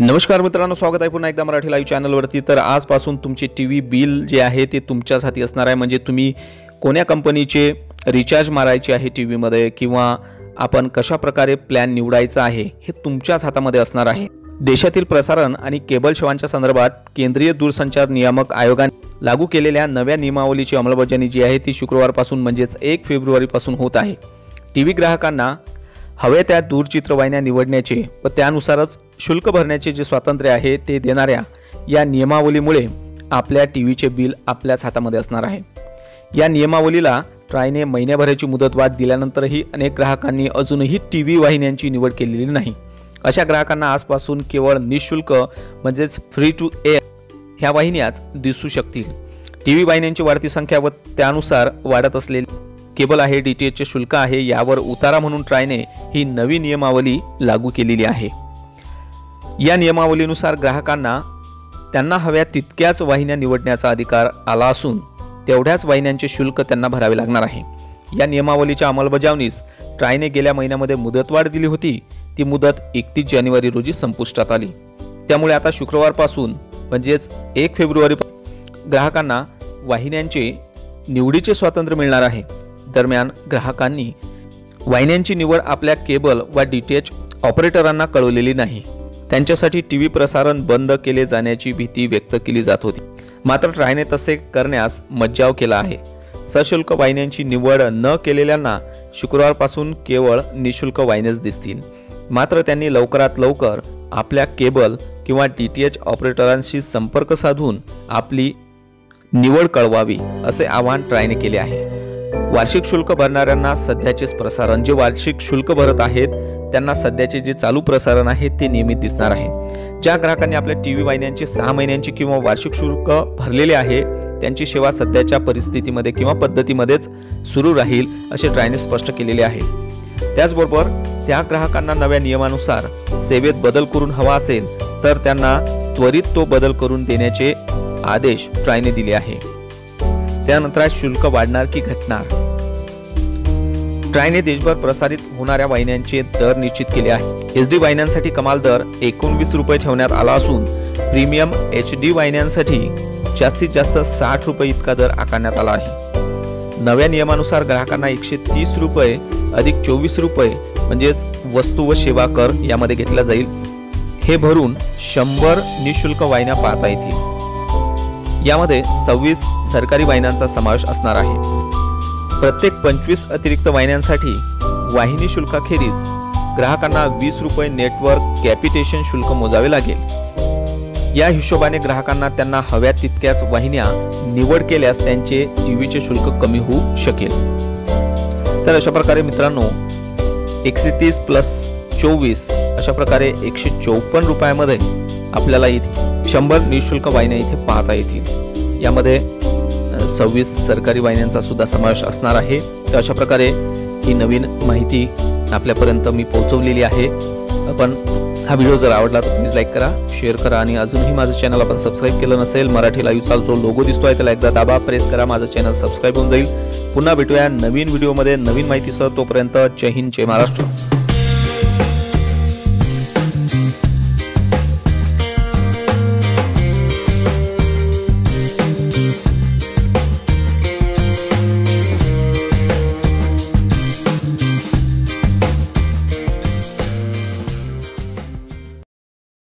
नमस्कार मित्रांनो स्वागत आहे पुन्हा एकदा मराठी लाईव्ह चॅनलवरती तर आजपासून तुमचे टी व्ही बिल जे आहे ते तुमच्याच हाती असणार आहे. म्हणजे तुम्ही कोण्या कंपनीचे रिचार्ज मारायचे आहे टी व्हीमध्ये किंवा आपण कशा प्रकारे प्लॅन निवडायचा आहे हे तुमच्याच हातामध्ये असणार आहे. देशातील प्रसारण आणि केबल सेवांच्या संदर्भात केंद्रीय दूरसंचार नियामक आयोगाने लागू केलेल्या नव्या नियमावलीची अंमलबजावणी जी आहे ती शुक्रवारपासून म्हणजेच एक फेब्रुवारीपासून होत आहे. टी व्ही ग्राहकांना हवे त्या दूरचित्रवाहिन्या निवडण्याचे व त्यानुसारच शुल्क भरण्याचे जे स्वातंत्र्य आहे ते देणाऱ्या या नियमावलीमुळे आपल्या टी व्हीचे बिल आपल्याच हातामध्ये असणार आहे. या नियमावलीला ट्रायने महिन्याभराची मुदतवाढ दिल्यानंतरही अनेक ग्राहकांनी अजूनही टी व्ही वाहिन्यांची निवड केलेली नाही. अशा ग्राहकांना आजपासून केवळ निशुल्क म्हणजेच फ्री टू एअर ह्या वाहिन्याच दिसू शकतील. टी व्ही वाहिन्यांची वाढती संख्या व त्यानुसार वाढत असलेली केबल आहे डी टी एचचे शुल्क आहे यावर उतारा म्हणून ट्रायने ही नवी नियमावली लागू केलेली आहे. या नियमावलीनुसार ग्राहकांना त्यांना हव्या तितक्याच वाहिन्या निवडण्याचा अधिकार आला असून तेवढ्याच वाहिन्यांचे शुल्क त्यांना भरावे लागणार आहे. या नियमावलीच्या अंमलबजावणीस ट्रायने गेल्या महिन्यामध्ये मुदतवाढ दिली होती. ती मुदत एकतीस जानेवारी रोजी संपुष्टात आली. त्यामुळे आता शुक्रवारपासून म्हणजेच एक फेब्रुवारी ग्राहकांना वाहिन्यांचे निवडीचे स्वातंत्र्य मिळणार आहे. दरम्यान ग्राहकांनी वाहिन्यांची निवड आपल्या केबल व डी टी एच ऑपरेटरांना कळवलेली नाही. त्यांच्यासाठी टी व्ही प्रसारण बंद केले जाण्याची भीती व्यक्त केली जात होती. मात्र ट्रायने तसे करण्यास मज्जाव केला आहे. सशुल्क वाहिन्यांची निवड न केलेल्यांना शुक्रवारपासून केवळ निशुल्क वाहिन्याच दिसतील. मात्र त्यांनी लवकरात लवकर आपल्या केबल किंवा डी टी एच ऑपरेटरांशी संपर्क साधून आपली निवड कळवावी असे आवाहन ट्रायने केले आहे. वार्षिक शुल्क भरणाऱ्यांना सध्याचेच प्रसारण जे वार्षिक शुल्क भरत आहेत त्यांना सध्याचे जे चालू प्रसारण आहे ते नियमित दिसणार आहे. ज्या ग्राहकांनी आपल्या टी व्ही वाहिन्यांचे सहा महिन्यांची किंवा वार्षिक शुल्क भरलेले आहे त्यांची सेवा सध्याच्या परिस्थितीमध्ये किंवा पद्धतीमध्येच सुरू राहील असे ट्रायने स्पष्ट केलेले आहे. त्याचबरोबर त्या ग्राहकांना नव्या नियमानुसार सेवेत बदल करून हवा असेल तर त्यांना त्वरित तो बदल करून देण्याचे आदेश ट्रायने दिले आहे. त्यानंतर शुल्क वाढणार की घटणार? ट्रायने देशभर प्रसारित होणाऱ्या वाहिन्यांचे दर निश्चित केले आहे एच डी वाहिन्यांसाठी कमाल दर एकोणवीस रुपये ठेवण्यात आला असून प्रीमियम एच डी वाहिन्यांसाठी जास्तीत जास्त साठ रुपये इतका दर आकारण्यात आला आहे. नव्या नियमानुसार ग्राहकांना एकशे तीस रुपये अधिक चोवीस रुपये म्हणजेच वस्तू व सेवा कर यामध्ये घेतला जाईल. हे भरून शंभर निशुल्क वाहिन्या पाहता येतील. यामध्ये सव्वीस सरकारी वाहिन्यांचा समावेश असणार आहे. प्रत्येक पंचवीस अतिरिक्त वाहिन्यांसाठी वाहिनी शुल्काखेरीज ग्राहकांना वीस रुपये नेटवर्क कॅपिटेशन शुल्क मोजावे लागेल. या हिशोबाने ग्राहकांना त्यांना हव्या तितक्याच वाहिन्या निवड केल्यास त्यांचे टीव्हीचे शुल्क कमी होऊ शकेल. तर अशा प्रकारे मित्रांनो एकशे तीस प्लस चोवीस अशा प्रकारे एकशे चौपन्न रुपयामध्ये आपल्याला इथे शंभर निशुल्क वाहिन्या इथे पाहता येतील. यामध्ये सव्वीस सरकारी वाहिन्यांचा सुद्धा समावेश असणार आहे. तर अशा प्रकारे ही नवीन माहिती आपल्यापर्यंत मी पोहोचवलेली आहे. पण हा व्हिडिओ जर आवडला तर प्लीज लाईक करा शेअर करा आणि अजूनही माझं चॅनल आपण सबस्क्राईब केलं नसेल मराठी लाईव्हचा जो लोगो दिसतो आहे त्याला एकदा दाबा प्रेस करा माझं चॅनल सबस्क्राईब होऊन जाईल. पुन्हा भेटूया नवीन व्हिडिओमध्ये नवीन माहितीसह तोपर्यंत जय हिंद जय महाराष्ट्र.